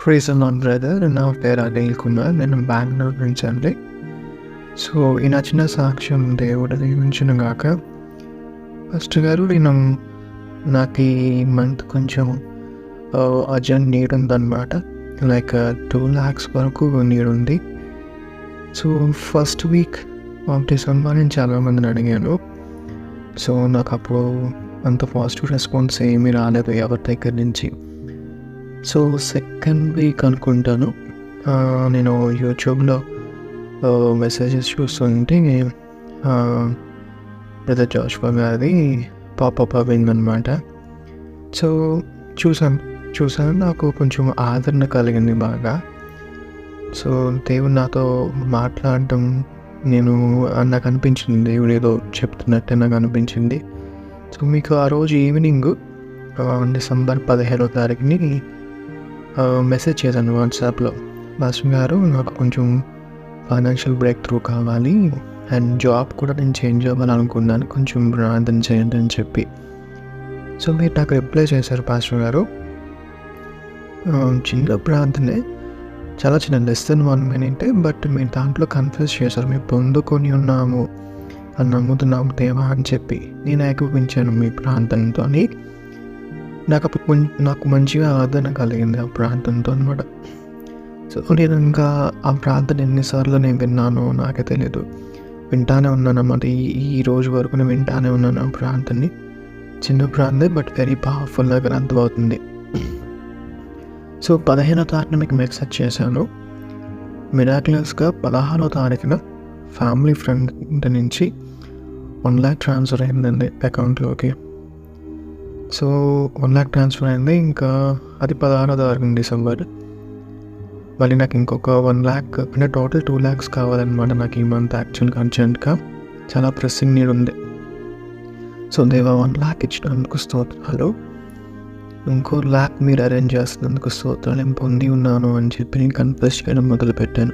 Praise non brother నా పేరు అనిల్ కుమార్ నేను బెంగళూరు నుంచి అండి సో ఈ నచ్చిన సాక్ష్యం దేవుడు దీవించిన గాక ఫస్ట్ గారు నేను నాకు ఈ మంత్ కొంచెం అర్జెంట్ నీడ్ ఉందన్నమాట లైక్ టూ ల్యాక్స్ వరకు నీడ్ ఉంది so first week of December నేను చాలామందిని అడిగాను సో నాకు అప్పుడు అంత పాజిటివ్ రెస్పాన్స్ ఏమీ రాలేదు ఎవరి దగ్గర నుంచి సో సెకండ్ వీక్ అనుకుంటాను. నేను యూట్యూబ్లో మెసేజెస్ చూస్తుంటే బ్రదర్ జాషువా గారి పాపప్ అయిందనమాట సో చూసాను చూసాను నాకు కొంచెం ఆదరణ కలిగింది బాగా. సో దేవుడు నాతో మాట్లాడటం నేను నాకు అనిపించింది. దేవుడు ఏదో చెప్తున్నట్టే నాకు అనిపించింది. సో మీకు ఆ రోజు ఈవినింగ్ డిసెంబర్ పదిహేడో తారీఖుని మెసేజ్ చేశాను వాట్సాప్లో మాస్టర్ గారు నాకు కొంచెం ఫైనాన్షియల్ బ్రేక్ త్రూ కావాలి అండ్ జాబ్ కూడా నేను చేంజ్ అవ్వాలనుకున్నాను. కొంచెం ప్రార్థన చేయండి అని చెప్పి. సో మీరు నాకు రిప్లై చేశారు పాస్టర్ గారు. చిన్న ప్రార్థనే. చాలా చిన్న less than one minute but మీరు దాంట్లో కన్ఫ్యూజ్ చేశారు. మేము పొందుకొని ఉన్నాము అని నమ్ముతున్నాము దేవా అని చెప్పి. నేను ఏకీపించాను మీ ప్రాంతంతో నాకు అప్పుడు నాకు మంచిగా ఆదరణ కలిగింది ఆ ప్రార్థనతో అనమాట సో నేను ఇంకా ఆ ప్రార్థన ఎన్నిసార్లు నేను విన్నానో నాకే తెలియదు వింటానే ఉన్నాను అన్నమాట. ఈ ఈ రోజు వరకు నేను వింటానే ఉన్నాను ఆ ప్రార్థనని చిన్న ప్రార్థన బట్ వెరీ పవర్ఫుల్గా అర్థమవుతుంది. సో పదిహేనో తారీఖున మీకు మెసేజ్ చేశాను. మిరాక్యులస్గా పదహారో తారీఖున ఫ్యామిలీ ఫ్రెండ్ నుంచి వన్ ల్యాక్ ట్రాన్స్ఫర్ అయిందండి అకౌంట్లోకి సో వన్ ల్యాక్ ట్రాన్స్ఫర్ అయింది. ఇంకా అది పదహారో తారీఖు డిసెంబర్ మళ్ళీ నాకు ఇంకొక వన్ ల్యాక్ అంటే టోటల్ టూ ల్యాక్స్ కావాలన్నమాట నాకు ఈ మంత్ యాక్చువల్గా అర్జెంట్గా చాలా ప్రెస్సింగ్ నీడ్ ఉంది. సో దేవా వన్ ల్యాక్ ఇచ్చినందుకు స్తోత్రాలు ఇంకో ల్యాక్ మీరు అరేంజ్ చేస్తున్నందుకు స్తోత్రాలు నేను పొంది ఉన్నాను అని చెప్పి నేను కన్ఫ్యూస్ చేయడం మొదలుపెట్టాను.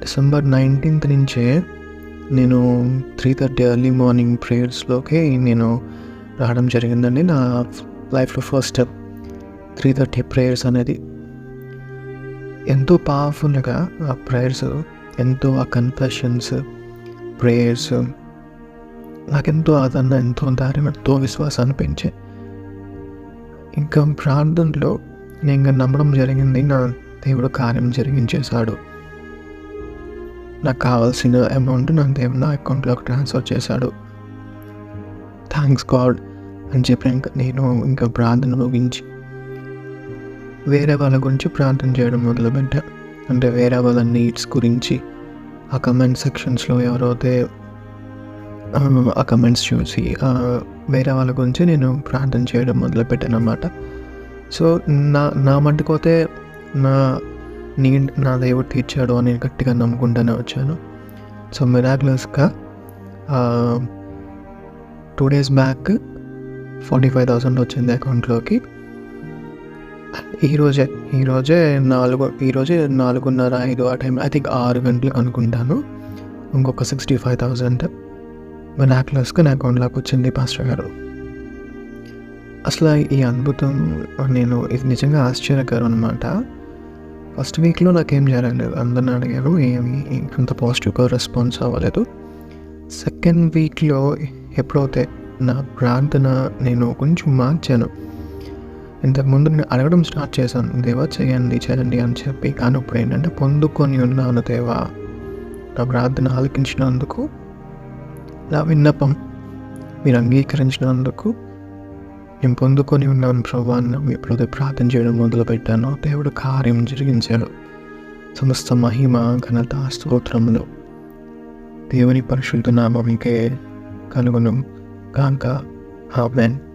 డిసెంబర్ నైన్టీన్త్ నుంచే నేను త్రీ థర్టీ ఎర్లీ మార్నింగ్ ప్రేయర్స్లోకి నేను రావడం జరిగిందండి. నా లైఫ్లో ఫస్ట్ త్రీ థర్టీ ప్రేయర్స్ అనేది ఎంతో పవర్ఫుల్గా ఆ ప్రేయర్స్ ఎంతో ఆ కన్ఫెషన్స్ ప్రేయర్స్ నాకెంతో అదన్న ఎంతో ధైర్యం ఎంతో విశ్వాసాన్ని పెంచే ఇంకా ప్రార్థనలో నేను ఇంకా నమ్మడం జరిగింది. నా దేవుడు కార్యం జరిగించేశాడు. నాకు కావాల్సిన అమౌంట్ నా దేవుడు నా అకౌంట్లోకి ట్రాన్స్ఫర్ చేశాడు. థ్యాంక్స్ గాడ్ అని చెప్పి నేను ఇంకా ప్రార్థన ముగించి వేరే వాళ్ళ గురించి ప్రార్థన చేయడం మొదలుపెట్టా. అంటే వేరే వాళ్ళ నీడ్స్ గురించి ఆ కమెంట్ సెక్షన్స్లో ఎవరైతే ఆ, కమెంట్స్ చూసి వేరే వాళ్ళ గురించి నేను ప్రార్థన చేయడం మొదలుపెట్టాను అనమాట సో నా నా మట్టుకోతే నా నీడ్ నా దేవుడు తీర్చాడు అని గట్టిగా నమ్ముకుంటూనే వచ్చాను. So మిరాక్లస్గా two days back forty five thousand వచ్చింది అకౌంట్లోకి. ఈరోజే ఈరోజే నాలుగు ఈరోజే నాలుగున్నర ఐదు ఆ టైం ఐ థింక్ ఆరు గంటలకు అనుకుంటాను. ఇంకొక సిక్స్టీ ఫైవ్ థౌజండ్ మిరాక్యులస్గా నా అకౌంట్లోకి వచ్చింది పాస్టర్ గారు. అసలు ఈ అద్భుతం నేను ఇది నిజంగా ఆశ్చర్యకరం అనమాట ఫస్ట్ వీక్లో నాకేం జరగలేదు అందరిని అడిగారు ఏమి అంత పాజిటివ్గా రెస్పాన్స్ అవ్వలేదు. సెకండ్ వీక్లో ఎప్పుడైతే నా ప్రార్థన నేను కొంచెం మార్చాను ఇంతకుముందు నేను అడగడం స్టార్ట్ చేశాను దేవా చేయండి చేయండి అని చెప్పి కానీ ఇప్పుడు ఏంటంటే పొందుకొని ఉన్నాను దేవా. నా ప్రార్థన ఆలకించినందుకు నా విన్నపం మీరు అంగీకరించినందుకు నేను పొందుకొని ఉన్నాను ప్రభా ఎప్పుడైతే ప్రార్థన చేయడం మొదలుపెట్టానో దేవుడు కార్యం జరిగించాడు. సమస్త మహిమ ఘనత స్తోత్రములు దేవుని పరిశుద్ధ నామంకే కనుగొను కాంక ఆమెన్.